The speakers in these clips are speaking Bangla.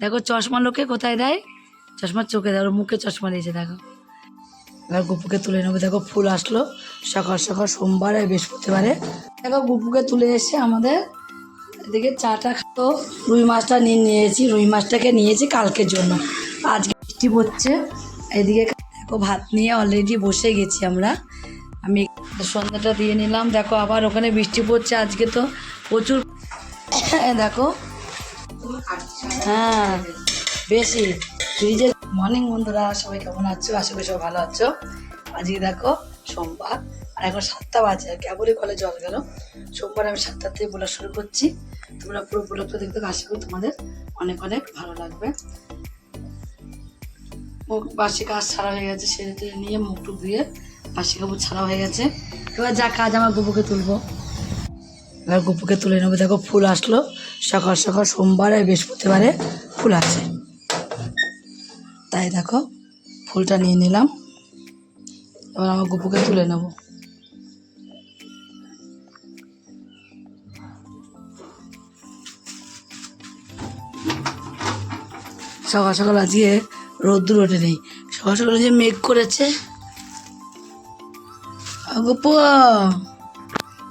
দেখো চশমা লোকে কোথায় দেয়? চশমা চোখে দেয়, ওর মুখে চশমা দিয়েছে, দেখো। এবার গুপুকে তুলে নেব। দেখো ফুল আসলো সকাল সকাল, সোমবার আর বৃহস্পতিবারে। দেখো গুপুকে তুলে এসে আমাদের এদিকে চাটা খাতো রুই মাছটা নিয়ে নিয়েছি, রুই মাছটাকে নিয়েছি কালকের জন্য। আজকে বৃষ্টি পড়ছে, এদিকে দেখো ভাত নিয়ে অলরেডি বসে গেছি আমরা। আমি সন্ধ্যাটা দিয়ে নিলাম। দেখো আবার ওখানে বৃষ্টি পড়ছে আজকে তো প্রচুর। দেখো হ্যাঁ বেশি। ফ্রিজে মর্নিং বন্ধুরা সবাই কেমন আছো? আশা করি সবাই ভালো আছো। আজকে দেখো সোমবার। আর এখন সাতটা বাজে আর কেবলই কলে জল গেল। সোমবার আমি সাতটার থেকে বলা শুরু করছি। তোমরা পুরো ব্লগটা দেখতে। আশা করি তোমাদের অনেক অনেক ভালো লাগবে। মুখ বাসি কাজ ছাড়া হয়ে গেছে সেরে টেরে নিয়ে মুখ টুক দিয়ে বাসি কাপড় ছাড়া হয়ে গেছে। এবার যা কাজ আমার গুপুকে তুলবো। এবার গুপুকে তুলে নেব। দেখো ফুল আসলো। সকাল সকাল সোমবার আর বৃহস্পতিবারে ফুল আছে। তাই দেখো, ফুলটা নিয়ে নিলাম। এবার আমার গুপুকে তুলে নেব। সকাল সকাল আজকে রোদ্দুর ওঠে নেই সকাল সকাল যে মেঘ করেছে। গুপু।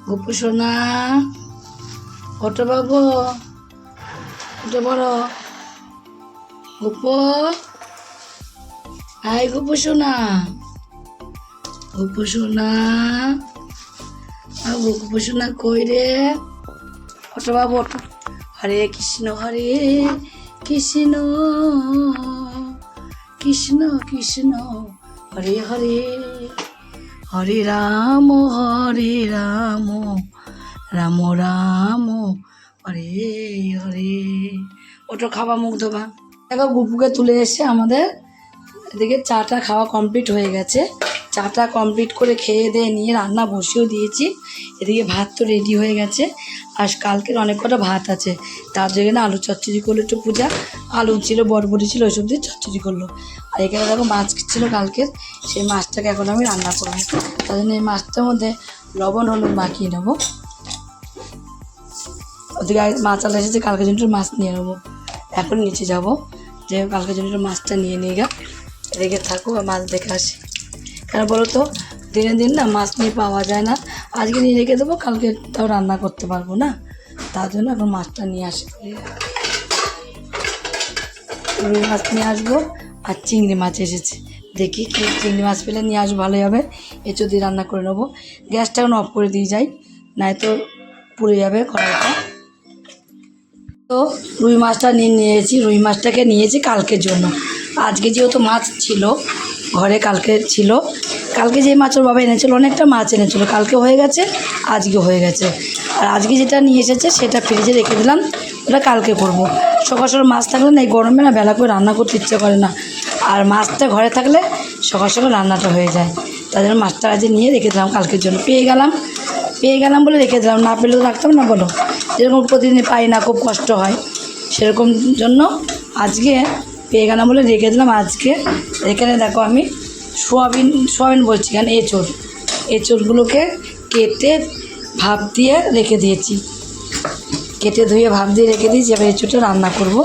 গুপু সোনা ওটো বাবু ওটো বড় গুপু। হাই গুপু সোনা গুপু সোনা কই রে? ওটো বাবু ওটো হরে কৃষ্ণ হরে কৃষ্ণ কৃষ্ণ কৃষ্ণ। হরে হরে। হরে রাম হরে রাম রাম রাম, হরে হরে। ওটা খাওয়া মুখ ধোবা দেখো, গুপুকে তুলে এসে আমাদের এদিকে চাটা খাওয়া কমপ্লিট হয়ে গেছে। চাটা কমপ্লিট করে খেয়ে দিয়ে নিয়ে রান্না বসিয়েও দিয়েছি। এদিকে ভাত তো রেডি হয়ে গেছে। আর কালকের অনেক কটা ভাত আছে। তার জন্য আলু চচ্চড়ি করল একটু পূজা। আলু ছিল, বরবটি ছিল, ওইসব দিয়ে চচ্চড়ি করল। আর এখানে দেখো মাছ ছিল কালকের। সেই মাছটাকে এখন আমি রান্না করব। তার জন্য এই মাছটার মধ্যে লবণ, হলুদ মাখিয়ে নেব। ওদিকে মাছ আলা এসেছে, কালকে জন্য মাছ নিয়ে নেব। এখন নিচে যাব। যে কালকে জন্য মাছটা নিয়ে নিয়ে গা। রেখে আর মাছ দেখে আসি। কেন বলো তো, দিনে দিন না মাছ নিয়ে পাওয়া যায় না। আজকে নিয়ে রেখে দেবো, কালকে তাও রান্না করতে পারব না। তার জন্য এখন মাছটা নিয়ে আসি। রুই মাছ নিয়ে আসব আর চিংড়ি মাছ এসেছে। দেখি কি চিংড়ি মাছ পেলে নিয়ে আসব, ভালোই হবে। এঁচো দিয়ে রান্না করে নেব। গ্যাসটা এখন অফ করে দিয়ে যাই নয়তো পুড়ে যাবে কড়াইটা। তো রুই মাছটা নিয়ে নিয়েছি, রুই মাছটাকে নিয়েছি কালকের জন্য। আজকে যেহেতু মাছ ছিল ঘরে কালকে ছিল। কালকে যে মাছ ওর বাবা এনেছিল, অনেকটা মাছ এনেছিল। কালকে হয়ে গেছে, আজকে হয়ে গেছে। আর আজকে যেটা নিয়ে এসেছে, সেটা ফ্রিজে রেখে দিলাম। ওটা কালকে করব। সকাল সকাল মাছ থাকলে না, এই গরমে না বেলা করে রান্না করতে ইচ্ছে করে না। আর মাছটা ঘরে থাকলে সকাল সকাল রান্নাটা হয়ে যায়। জন্য মাছটা আজকে নিয়ে রেখে দিলাম কালকের জন্য। পেয়ে গেলাম। পেয়ে গেলাম বলে রেখে দিলাম। না পেলে তো রাখতাম না বলো। যেরকম প্রতিদিন পাই না, খুব কষ্ট হয়। সেরকম জন্য আজকে পেয়ে বলে রেখে দিলাম আজকে। এখানে দেখো আমি সোয়াবিন সোয়াবিন বলছি কেন? এঁচড়। এঁচড়গুলোকে কেটে ভাপ দিয়ে রেখে দিয়েছি। কেটে ধুয়ে ভাপ দিয়ে রেখে দিয়েছি। এবার এঁচড়টা রান্না করব।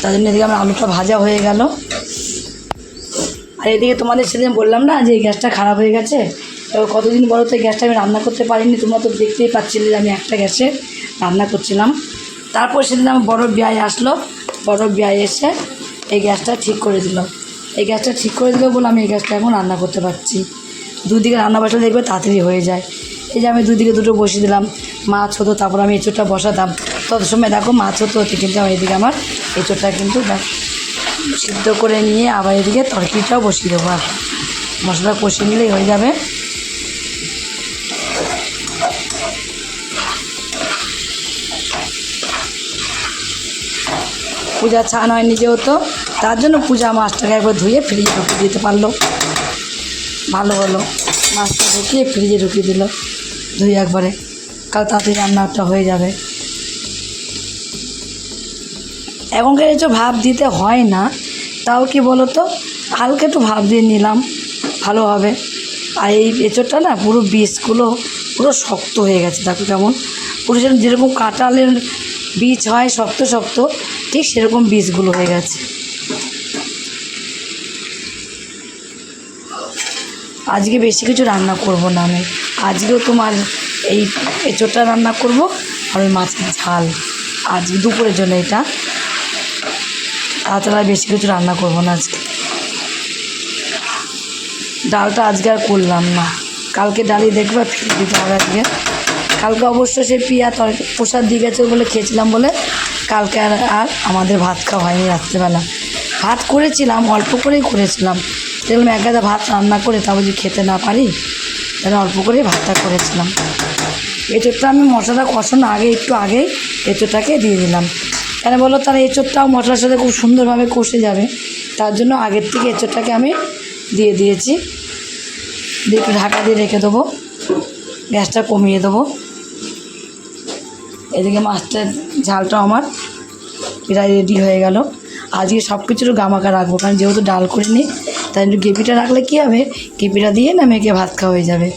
তার জন্য এদিকে আমার আলুটা ভাজা হয়ে গেল। আর এদিকে তোমাদের সেদিন বললাম না যে এই গ্যাসটা খারাপ হয়ে গেছে? এবার কতদিন বলো তো গ্যাসটা আমি রান্না করতে পারিনি? তোমরা তো দেখতেই পাচ্ছিলে যে আমি একটা গ্যাসে রান্না করছিলাম। তারপর সেদিন আমার বড় বিয়ায় আসলো। বড় বিয়ায় এসে এই গ্যাসটা ঠিক করে দিল। এই গ্যাসটা ঠিক করে দিল বলে আমি এই গ্যাসটা এখন রান্না করতে পারছি। দুদিকে রান্না বসালে দেখবে তাড়াতাড়ি হয়ে যায়। এই যে আমি দুদিকে দুটো বসিয়ে দিলাম, মাছ হতো, তারপর আমি এঁচোড়টা বসাতাম। তত সময় দেখো মাছ হতো হতো কিন্তু আমার এদিকে আমার। এঁচোড়টা কিন্তু সিদ্ধ করে নিয়ে আবার এদিকে তরকারিটাও বসিয়ে দেবো আর। মশলা কষিয়ে নিলেই হয়ে যাবে। পূজা ছান হয়নি যেহেতু, তার জন্য পূজা মাছটাকে একবার ধুয়ে ফ্রিজে ঢুকিয়ে দিতে পারল। ভালো হলো। মাছটা ঢুকিয়ে ফ্রিজে ঢুকিয়ে দিল, ধুয়ে একবারে। কাল তাড়াতাড়ি রান্নাটা হয়ে যাবে। এখনকার কিছু ভাব দিতে হয় না, তাও কি বলো তো হালকা একটু ভাব দিয়ে নিলাম, ভালো হবে। আর এই এঁচোড়টা না পুরো বিষগুলো পুরো শক্ত হয়ে গেছে, দেখো কেমন। পুরো যেরকম কাঁটালের বীজ হয় শক্ত শক্ত ঠিক সেরকম বীজগুলো হয়ে গেছে। আজকে বেশি কিছু রান্না করব না আমি। আজকেও তোমার এই এঁচোড়টা রান্না করব আর ওই মাছের ঝাল। আজ দুপুরের জন্য এটা। তাছাড়া বেশি কিছু রান্না করব না আজকে। ডালটা আজকে আর করলাম না। কালকে ডালি দেখবে ফেলে দিতে হবে আজকে। কালকে অবশ্য সে পিয়া তরকারি প্রসাদ দিয়ে গেছে বলে খেয়েছিলাম বলে কালকে আর আর আমাদের ভাত খাওয়া হয়নি রাত্রেবেলা। ভাত করেছিলাম, অল্প করেই করেছিলাম। দেখলাম এক গাদা ভাত রান্না করে তা বুঝি খেতে না পারি, তাহলে অল্প করেই ভাতটা করেছিলাম। এঁচোড়টা আমি মশলাটা কষানো আগে, একটু আগেই এঁচোরটাকে দিয়ে দিলাম। কেন বলো? তার এঁচোরটাও মশলার সাথে খুব সুন্দরভাবে কষে যাবে। তার জন্য আগের থেকে এঁচোড়টাকে আমি দিয়ে দিয়েছি। দিয়ে একটু ঢাকা দিয়ে রেখে দেবো। গ্যাসটা কমিয়ে দেবো। এদিকে মাছটার ঝালটাও আমার প্রায় রেডি হয়ে গেল। আজকে সব কিছুর গামাকা রাখব, কারণ যেহেতু ডাল করিনি, তাই একটু গেপিটা রাখলে কী হবে? গেপিটা দিয়ে না মেখে ভাত খাওয়া হয়ে যাবে?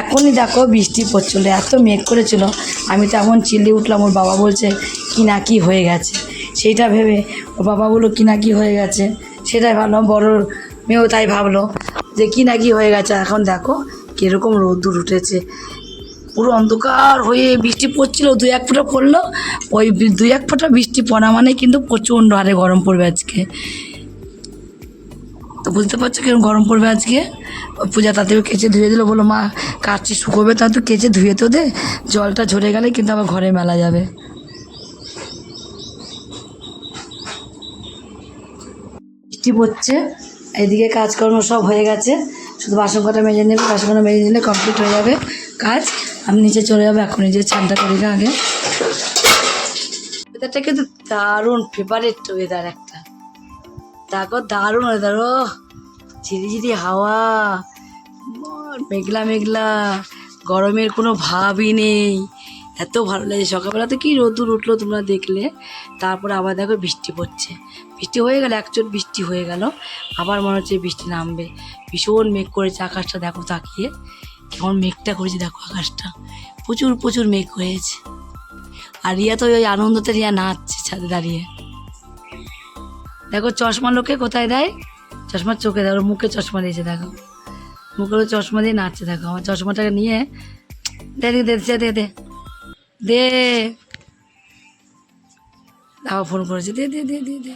এখনই দেখো বৃষ্টি পড়ছিল, এত মেঘ করেছিল, আমি তো এমন চিল্লি উঠলাম, ওর বাবা বলছে, কি না কি হয়ে গেছে? সেইটা ভেবে ওর বাবা বলল, কি না কি হয়ে গেছে? সেটাই ভাবলাম, বড় মেয়েও তাই ভাবলো যে, কি না কি হয়ে গেছে? এখন দেখো কীরকম রোদ্দুর উঠেছে। পুরো অন্ধকার হয়ে বৃষ্টি পড়ছিল দুই এক ফোঁটা পড়ল, ওই দুই এক ফোঁটা বৃষ্টি পড়া মানে কিন্তু প্রচণ্ড হারে গরম পড়বে আজকে। তো বুঝতে পারছ কীরকম গরম পড়বে আজকে? পূজা তাতেও কেচে ধুয়ে দিল বলো মা কাচি শুকোবে, তা তো কেচে ধুয়ে তো দে, জলটা ঝরে গেলে কিন্তু আবার ঘরে মেলা যাবে। বৃষ্টি পড়ছে, এদিকে কাজকর্ম সব হয়ে গেছে, শুধু বাসন কটা মেজে নেবে, বাসন কটা মেজে নিলে কমপ্লিট হয়ে যাবে কাজ। আমি নিচে চলে যাব এখন নিজে চানটা করি না আগে। ওয়েদারটা কিন্তু দারুণ ফেভারিট ওয়েদার একটা। দেখো দারুণ ওয়েদার ও। ঝিরিঝিরি হাওয়া মর, মেঘলা মেঘলা গরমের কোনো ভাবই নেই। এত ভালো লাগে সকালবেলা তো কি রোদুর উঠল তোমরা দেখলে তারপরে আবার দেখো বৃষ্টি পড়ছে। বৃষ্টি হয়ে গেল একচোট বৃষ্টি হয়ে গেল। আবার মনে হচ্ছে বৃষ্টি নামবে। ভীষণ মেঘ করেছে আকাশটা দেখো তাকিয়ে। কেমন মেঘটা করেছে দেখো আকাশটা। প্রচুর প্রচুর মেঘ হয়েছে। আর রিয়া তো ওই আনন্দতে রিয়া নাচছে ছাদে দাঁড়িয়ে। দেখো চশমা লোকে কোথায় দেয়? চশমার চোখে দেয় ওর মুখে চশমা দিয়েছে দেখো। মুখের চশমা দিয়ে নাচছে দেখো। আমার চশমাটাকে নিয়ে দে দে দে দে দে ফোন করেছে দে দে দে দে দে।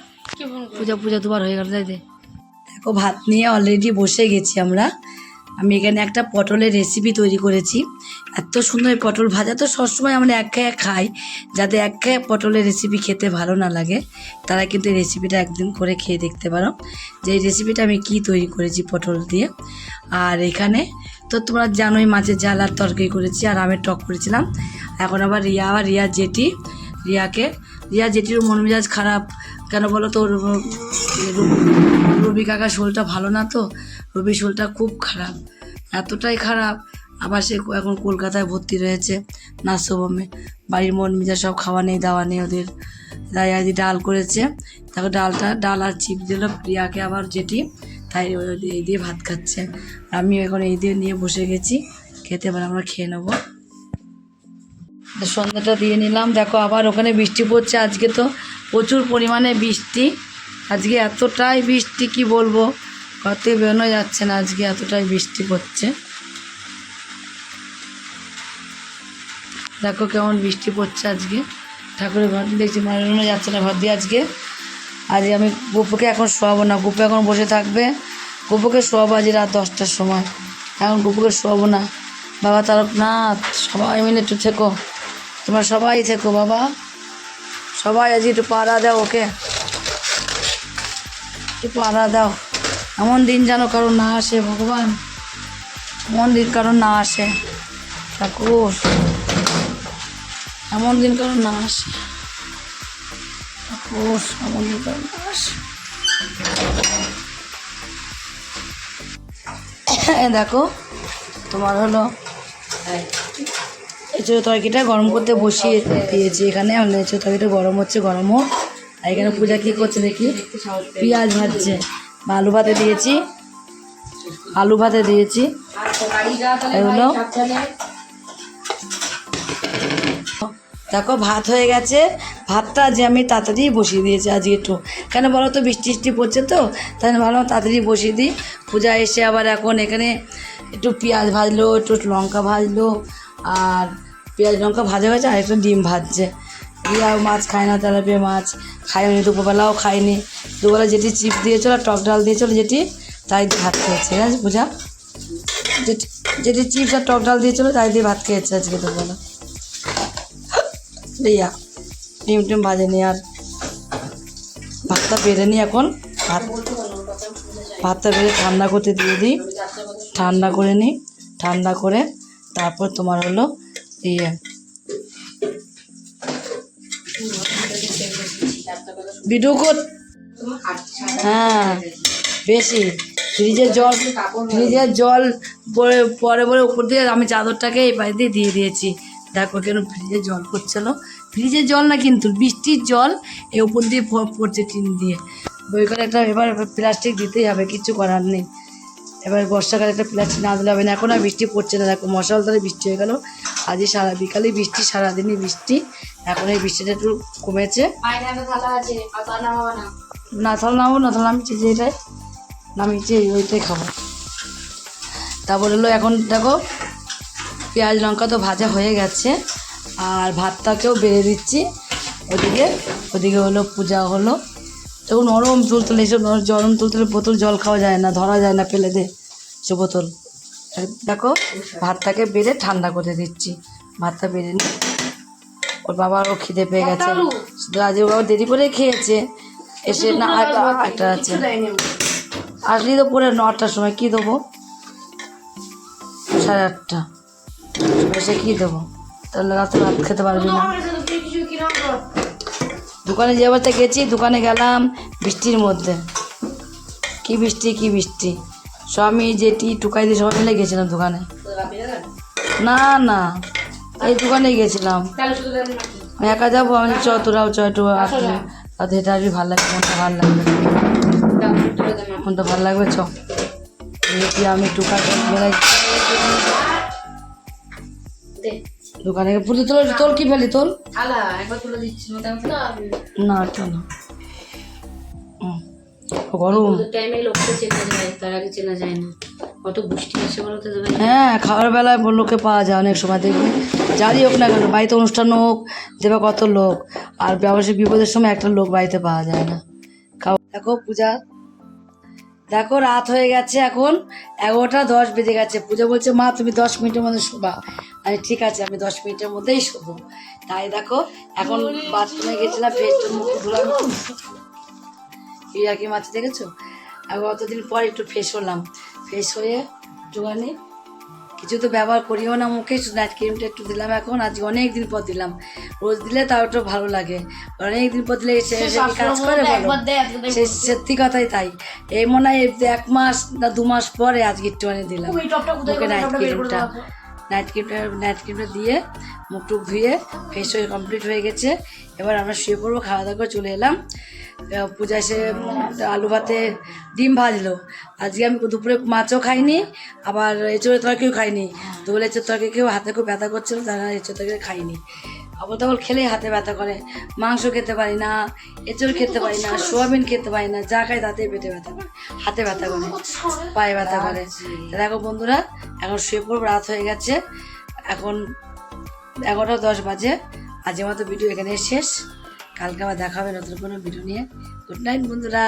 পূজা পূজা দুবার হয়ে গেল দে দেখো ভাত নিয়ে অলরেডি বসে গেছি আমরা। আমি এখানে একটা পটলের রেসিপি তৈরি করেছি। এত সুন্দর পটল ভাজা তো সবসময় আমরা এক খায় খাই। যাতে এক খায় পটলের রেসিপি খেতে ভালো না লাগে তারা কিন্তু এই রেসিপিটা একদিন করে খেয়ে দেখতে পারো। যে এই রেসিপিটা আমি কি তৈরি করেছি পটল দিয়ে। আর এখানে তো তোমরা জানোই মাছের ঝাল আর তরকারি করেছি আর আমের টক করেছিলাম। এখন আবার রিয়া আবার রিয়া জেঠি রিয়াকে রিয়া জেঠির মন মেজাজ খারাপ। কেন বলো তো ওর, উম, রবি- কাকার শোলটা ভালো না তো? রবি শোলটা খুব খারাপ। এতটাই খারাপ। আবার সে এখন কলকাতায় ভর্তি রয়েছে নার্সিংহোমে। বাড়ির মন মেজাজ সব খাওয়া নেই, দাওয়া নেই ওদের। তাই আজ ডাল করেছে। তারপর ডালটা, ডাল আর চিপ দিল। প্রিয়াকে আবার যেটি তাই এই দিয়ে ভাত খাচ্ছে। আমি এখন এই দিয়ে নিয়ে বসে গেছি। খেতে পারে আমরা খেয়ে নেব। সন্ধ্যাটা দিয়ে নিলাম। দেখো আবার ওখানে বৃষ্টি পড়ছে আজকে তো। প্রচুর পরিমাণে বৃষ্টি। আজকে এতটাই বৃষ্টি, কি বলব? থেকে বেরোনো যাচ্ছে না, আজকে এতটাই বৃষ্টি পড়ছে। দেখো কেমন বৃষ্টি পড়ছে আজকে। ঠাকুরের ঘর দেখছি বেরোনো যাচ্ছে না ঘর দিয়ে আজকে। আজ আমি গোপুকে এখন শোয়াবো না, গোপু এখন বসে থাকবে। গোপুকে শোয়াবো আজ রাত দশটার সময়। এখন গোপুকে শোয়াবো না। বাবা তারকনাথ, সবাই মিলে একটু থেকো। তোমরা সবাই থেকো বাবা। সবাই আজকে একটু পাড়া দাও ওকে। পাড়া দাও। এমন দিন যেন কারও না আসে, ভগবান। এমন দিন কারও না আসে। ঠাকুর। এমন দিন কারও না আসে। ঠাকুর, এমন দিন কারও না আসে। দেখো, তোমার হলো এঁচড়ো তরকারিটা গরম করতে বসিয়ে দিয়েছি এখানে। এঁচড়ো তরকারিটা গরম হচ্ছে, গরমও এখানে পূজা কী করছে দেখি? পেঁয়াজ ভাজছে। আলু ভাতে দিয়েছি। আলু ভাতে দিয়েছি। এগুলো দেখো, ভাত হয়ে গেছে। ভাতটা আজ আমি তাড়াতাড়ি বসিয়ে দিয়েছি আজকে একটু। কেন বলো তো, বৃষ্টি টিষ্টি পড়ছে তো? তাই ভাবলাম তাড়াতাড়ি বসিয়ে দিই। পূজা এসে আবার এখন এখানে একটু পেঁয়াজ ভাজলো, একটু লঙ্কা ভাজলো। আর পেঁয়াজ লঙ্কা ভাজা হয়েছে, আর একটু ডিম ভাজছে। রিয়া মাছ খায় না, তেলাপিয়া মাছ খায়নি দুপুরবেলাও খায়নি দুপুরবেলা যেটি চিপস দিয়েছিল, টক ডাল দিয়েছিল, যেটি তাই দিয়ে ভাত খেয়েছে। ঠিক আছে পূজা যেটি চিপস আর টক ডাল দিয়েছিল, তাই দিয়ে ভাত খেয়েছে আজকে দুপুরবেলা। রিয়া ডিম টিম ভাজেনি আর। ভাতটা বেড়ে নিই এখন। ভাত, ভাতটা বেড়ে ঠান্ডা করতে দিয়ে দিই। ঠান্ডা করে নিই। ঠান্ডা করে তারপর তোমার হলো ইয়ে ভিডিও হ্যাঁ বেশি। ফ্রিজের জল ফ্রিজের জল পরে পরে পরে উপর দিয়ে আমি চাদরটাকে এই পাশ দিয়ে দিয়ে দিয়েছি। দেখো কেন ফ্রিজে জল পড়ছিল ফ্রিজের জল না কিন্তু, বৃষ্টির জল এই উপর দিয়ে পড়ছে টিন দিয়ে। বই করে একটা এবার প্লাস্টিক দিতেই হবে, কিছু করার নেই। এবার বর্ষাকালে একটা প্লাস্টিক না দিলে হবে না। এখন আর বৃষ্টি পড়ছে না। দেখো মশাল তালে বৃষ্টি হয়ে গেল। আজই সারা বিকালে বৃষ্টি, সারাদিনই বৃষ্টি। এখন এই বৃষ্টিটা একটু কমেছে। না তাহলে নামো, না তাহলে আমি চেয়ে এটাই। চেয়ে ওইটাই খাব। তারপর হলো এখন দেখো, পেঁয়াজ, লঙ্কা তো ভাজা হয়ে গেছে। আর ভাতটাকেও বেড়ে দিচ্ছি। ওদিকে ওদিকে হলো পূজা হলো। তখন নরম তুলতুলে এসব নরম তুলতুলে বোতল জল খাওয়া যায় না ধরা যায় না ফেলে দে সে বোতল। দেখো ভাতটাকে বেড়ে ঠান্ডা করে দিচ্ছি। ভাতটা বেড়ে নি ওর বাবারও খিদে পেয়ে গেছে। শুধু আজ বাবা দেরি করে খেয়েছে। এসে না একটা একটা আছে। আসলি তো পরে নটার সময় কী দেবো? সাড়ে আটটা। এসে কী দেবো? তাহলে রাতে ভাত খেতে পারবি না। দোকানে যে অবস্থা গেছি দোকানে গেলাম বৃষ্টির মধ্যে। কি বৃষ্টি কি বৃষ্টি। স্বামী জেঠি টুকাই দিয়ে সবাই মিলে গেছিলাম দোকানে। না না এই দোকানে গেছিলাম। একা যাব আমি চ তোরাও চ একটু আসলে তাতে এটা আসবি ভালো লাগবে মনটা ভালো লাগবে। মনটা ভালো লাগবে চ। আমি টুকা দোকানে পুজো তোল তোল কি ফেলি তোল? না এটা না। হুম। গরম। টাইমে লোককে চেনা যায় তার আগে চেনা যায় না। কত বলো তো হ্যাঁ খাওয়ার বেলায় লোকে পাওয়া যায় অনেক সময় দেখবে। যারই হোক না কেন বাড়িতে অনুষ্ঠান হোক দেবে কত লোক। আর ব্যবসায়িক বিপদের সময় একটা লোক বাড়িতে পাওয়া যায় না। দেখো পূজা। দেখো, রাত হয়ে গেছে এখন। এগারোটা দশ বেজে গেছে। পূজা বলছে, মা, তুমি দশ মিনিটের মধ্যে শোবা। আরে, ঠিক আছে, আমি দশ মিনিটের মধ্যেই শোবো। তাই দেখো, এখন বাথরুমে গেছিলাম ফেসটা মুখ ধুলাম। কি মাছ দেখেছ? আর অতদিন পর একটু ফ্রেশ হলাম। ফ্রেশ হয়ে একটুখানি কিছু তো ব্যবহার করিও না মুখে নাইট ক্রিমটা একটু দিলাম এখন আজকে অনেক দিন পর দিলাম। রোজ দিলে তাও একটু ভালো লাগে। অনেক দিন পর দিলে সে কাজ করে সে সত্যি কথাই তাই। এই মনে হয় এক মাস না দু মাস পরে আজকে একটুখানি দিলাম। মুখে নাইট ক্রিমটা নাইট ক্রিমটা নাইট ক্রিমটা দিয়ে মুখ টুক ধুয়ে ফ্রেশ হয়ে কমপ্লিট হয়ে গেছে। এবার আমরা শুয়ে পড়ব খাওয়া দাওয়া করে চলে এলাম। পূজা এসে আলু ভাতে ডিম ভাজলো। আজকে আমি দুপুরে মাছও খাইনি, আবার এঁচড়ের তরকারিও খাইনি। দুপুরে এঁচড় তরকারি কেউ হাতে খুব ব্যথা করছিল, তারা এঁচড় তরকারি খাইনি আবার তখন খেলেই হাতে ব্যথা করে। মাংস খেতে পারি না, এঁচড় খেতে পারি না, সোয়াবিন খেতে পারি না, যা খাই তাতেই পেটে ব্যথা করে, হাতে ব্যথা করে, পায়ে ব্যথা করে। তা দেখো বন্ধুরা, এখন শুয়ে পড়ব, রাত হয়ে গেছে। এখন এগারোটা দশ বাজে। আজকের মতো ভিডিও এখানে শেষ। কালকে আবার দেখা হবে নতুন কোনো ভিডিও নিয়ে। গুড নাইট বন্ধুরা।